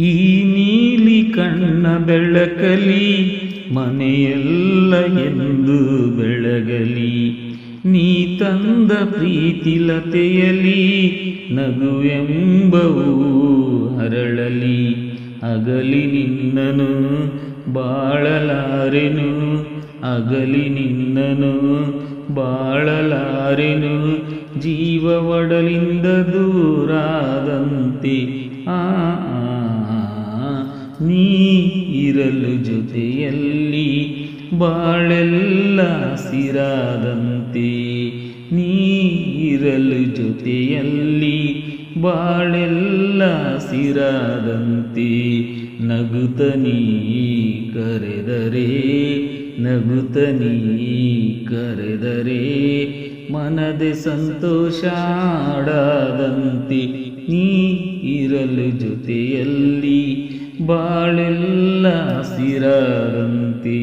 ಈ ನೀಲಿ ಕಣ್ಣ ಬೆಳಕಲಿ, ಮನೆಯೆಲ್ಲ ಎಂದು ಬೆಳಗಲಿ. ನೀ ತಂದ ಪ್ರೀತಿಲತೆಯಲಿ ನಗುವೆಂಬವು ಹರಳಲಿ. ಅಗಲಿ ನಿನ್ನನು, ಬಾಳಲಾರೆನು. ಅಗಲಿ ನಿನ್ನನು, ಬಾಳಲಾರೆನು. ಜೀವ ಒಡಲಿಂದ ದೂರಾದಂತೆ ಆ ಇರಲು ಜೊತೆಯಲ್ಲಿ ಬಾಳೆಲ್ಲ ಸಿರಾದಂತೆ. ಇರಲು ಜೊತೆಯಲ್ಲಿ ಬಾಳೆಲ್ಲ ಸಿರಾದಂತೆ ನಗುತನೀ ಕರೆದರೆ ನಗುತನೀ ಕರೆದರೆ ಮನದೆ ಸಂತೋಷಾಡದಂತೆ ನೀ ಇರಲು ಜೊತೆಯಲ್ಲಿ ಬಾಳೆಲ್ಲ ಸಿರಾದಂತೆ.